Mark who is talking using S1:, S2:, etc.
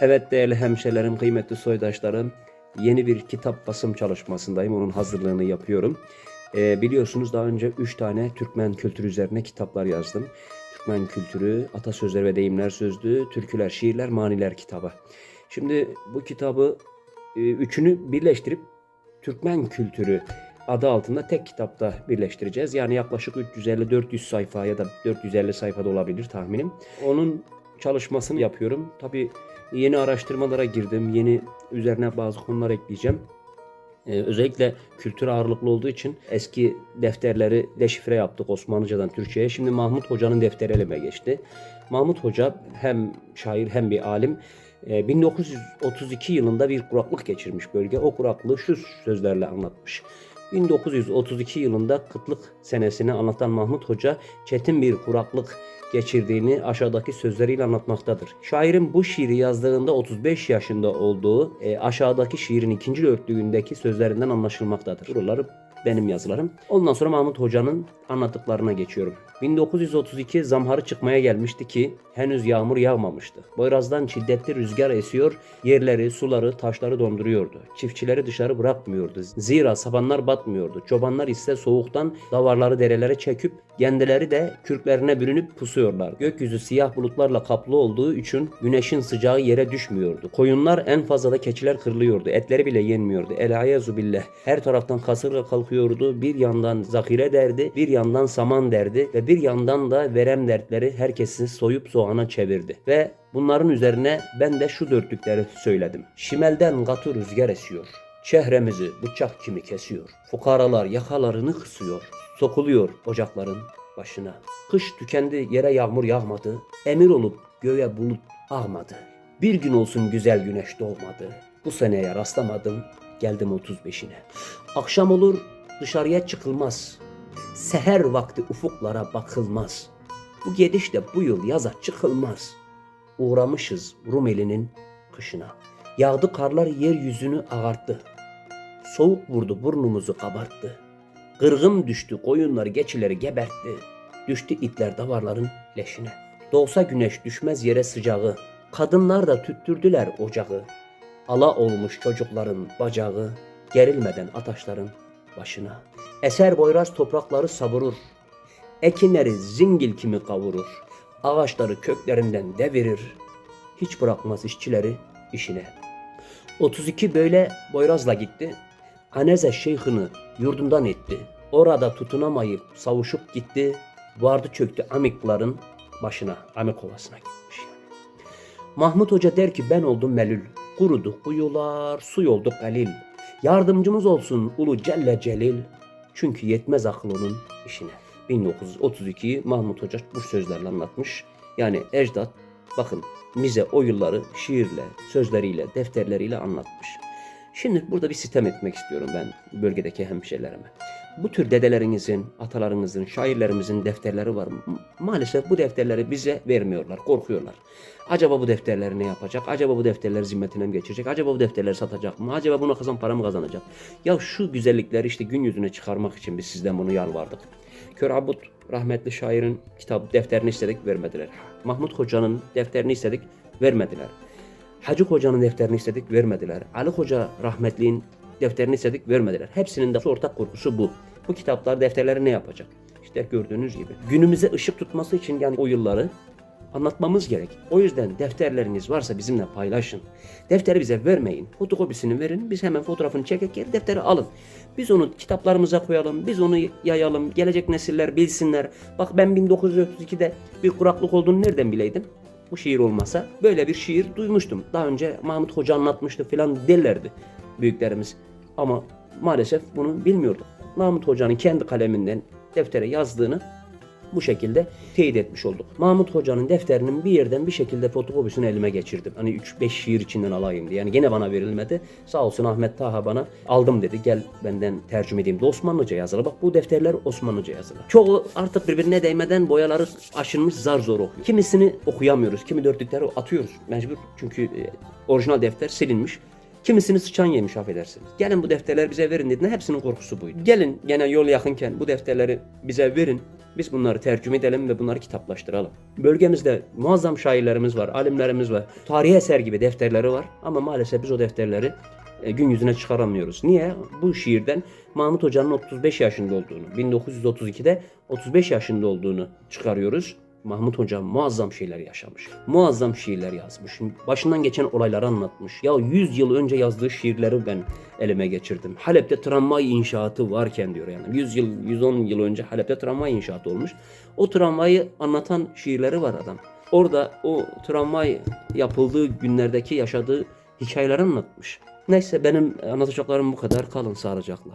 S1: Evet değerli hemşerilerim, kıymetli soydaşlarım. Yeni bir kitap basım çalışmasındayım. Onun hazırlığını yapıyorum. Ee, biliyorsunuz daha önce 3 tane Türkmen kültürü üzerine kitaplar yazdım. Türkmen kültürü, atasözleri ve deyimler sözlüğü, türküler, şiirler, maniler kitabı. Şimdi bu kitabı e, üçünü birleştirip Türkmen kültürü adı altında tek kitapta birleştireceğiz. Yani yaklaşık 350-400 sayfa ya da 450 sayfada olabilir tahminim. Onun çalışmasını yapıyorum. Tabii yeni araştırmalara girdim. Yeni üzerine bazı konular ekleyeceğim. Ee, özellikle kültür ağırlıklı olduğu için eski defterleri deşifre yaptık Osmanlıcadan Türkçe'ye. Şimdi Mahmut Hoca'nın defteri elime geçti. Mahmut Hoca hem şair hem bir alim. Ee, 1932 yılında bir kuraklık geçirmiş bölge. O kuraklığı şu sözlerle anlatmış. 1932 yılında kıtlık senesini anlatan Mahmut Hoca çetin bir kuraklık geçirdiğini aşağıdaki sözleriyle anlatmaktadır. Şairin bu şiiri yazdığında 35 yaşında olduğu e, aşağıdaki şiirin ikinci dörtlüğündeki sözlerinden anlaşılmaktadır. Buraları benim yazılarım. Ondan sonra Mahmut Hoca'nın anlattıklarına geçiyorum. 1932 zamharı çıkmaya gelmişti ki henüz yağmur yağmamıştı. Boyraz'dan şiddetli rüzgar esiyor, yerleri, suları, taşları donduruyordu. Çiftçileri dışarı bırakmıyordu. Zira sabanlar batmıyordu. Çobanlar ise soğuktan davarları derelere çekip kendileri de kürklerine bürünüp pusuyorlar. Gökyüzü siyah bulutlarla kaplı olduğu için güneşin sıcağı yere düşmüyordu. Koyunlar en fazla da keçiler kırılıyordu. Etleri bile yenmiyordu. Elayezu billah. Her taraftan kasırga kalkıyordu. Bir yandan zakire derdi, bir yandan saman derdi ve bir yandan da verem dertleri herkesi soyup soğana çevirdi. Ve bunların üzerine ben de şu dörtlükleri söyledim. Şimelden katı rüzgar esiyor. Çehremizi bıçak kimi kesiyor. Fukaralar yakalarını kısıyor. Sokuluyor ocakların başına. Kış tükendi yere yağmur yağmadı. Emir olup göğe bulut ağmadı. Bir gün olsun güzel güneş doğmadı. Bu seneye rastlamadım. Geldim 35'ine. Akşam olur dışarıya çıkılmaz. Seher vakti ufuklara bakılmaz. Bu gidiş de bu yıl yaza çıkılmaz. Uğramışız Rumeli'nin kışına. Yağdı karlar yeryüzünü ağarttı. Soğuk vurdu burnumuzu kabarttı. Kırgın düştü koyunları geçileri gebertti. Düştü itler davarların leşine. Doğsa güneş düşmez yere sıcağı. Kadınlar da tüttürdüler ocağı. Ala olmuş çocukların bacağı. Gerilmeden ataşların başına. Eser boyraz toprakları savurur. Ekinleri zingil kimi kavurur. Ağaçları köklerinden devirir. Hiç bırakmaz işçileri işine. 32 böyle boyrazla gitti. Aneze şeyhini yurdundan etti. Orada tutunamayıp savuşup gitti. Vardı çöktü amikların başına. Amik ovasına gitmiş yani. Mahmut Hoca der ki ben oldum melül. Kurudu kuyular, su olduk galil. Yardımcımız olsun ulu Celle Celil. Çünkü yetmez akıl onun işine. 1932 Mahmut Hoca bu sözlerle anlatmış. Yani ecdat bakın bize o yılları şiirle, sözleriyle, defterleriyle anlatmış. Şimdi burada bir sitem etmek istiyorum ben bölgedeki hemşehrilerime. Bu tür dedelerinizin, atalarınızın, şairlerimizin defterleri var. Maalesef bu defterleri bize vermiyorlar, korkuyorlar. Acaba bu defterleri ne yapacak? Acaba bu defterleri zimmetine mi geçirecek? Acaba bu defterleri satacak mı? Acaba buna kazan para mı kazanacak? Ya şu güzellikleri işte gün yüzüne çıkarmak için biz sizden bunu yalvardık. Kör Abut rahmetli şairin kitap defterini istedik vermediler. Mahmut Hoca'nın defterini istedik vermediler. Hacı Hoca'nın defterini istedik vermediler. Ali Hoca rahmetliğin defterini istedik vermediler. Hepsinin de ortak korkusu bu. Bu kitaplar defterleri ne yapacak? İşte gördüğünüz gibi. Günümüze ışık tutması için yani o yılları anlatmamız gerek. O yüzden defterleriniz varsa bizimle paylaşın. Defteri bize vermeyin. Fotokopisini verin. Biz hemen fotoğrafını çekek geri defteri alın. Biz onu kitaplarımıza koyalım. Biz onu yayalım. Gelecek nesiller bilsinler. Bak ben 1932'de bir kuraklık olduğunu nereden bileydim? Bu şiir olmasa böyle bir şiir duymuştum. Daha önce Mahmut Hoca anlatmıştı falan derlerdi büyüklerimiz. Ama maalesef bunu bilmiyorduk. Mahmut Hoca'nın kendi kaleminden deftere yazdığını bu şekilde teyit etmiş olduk. Mahmut Hoca'nın defterinin bir yerden bir şekilde fotokopisini elime geçirdim. Hani 3-5 şiir içinden alayım diye. Yani gene bana verilmedi. Sağ olsun Ahmet Taha bana aldım dedi. Gel benden tercüme edeyim de Osmanlıca yazılı. Bak bu defterler Osmanlıca yazılı. Çoğu artık birbirine değmeden boyaları aşınmış zar zor okuyor. Kimisini okuyamıyoruz. Kimi dörtlükleri atıyoruz mecbur. Çünkü e, orijinal defter silinmiş. Kimisini sıçan yemiş affedersiniz. Gelin bu defterleri bize verin dediğinde hepsinin korkusu buydu. Gelin gene yol yakınken bu defterleri bize verin. Biz bunları tercüme edelim ve bunları kitaplaştıralım. Bölgemizde muazzam şairlerimiz var, alimlerimiz var. Tarihi eser gibi defterleri var ama maalesef biz o defterleri e, gün yüzüne çıkaramıyoruz. Niye? Bu şiirden Mahmut Hoca'nın 35 yaşında olduğunu, 1932'de 35 yaşında olduğunu çıkarıyoruz. Mahmut Hoca muazzam şeyler yaşamış. Muazzam şiirler yazmış. Başından geçen olayları anlatmış. Ya 100 yıl önce yazdığı şiirleri ben elime geçirdim. Halep'te tramvay inşaatı varken diyor yani. 100 yıl, 110 yıl önce Halep'te tramvay inşaatı olmuş. O tramvayı anlatan şiirleri var adam. Orada o tramvay yapıldığı günlerdeki yaşadığı hikayeleri anlatmış. Neyse benim anlatacaklarım bu kadar. Kalın sağlıcakla.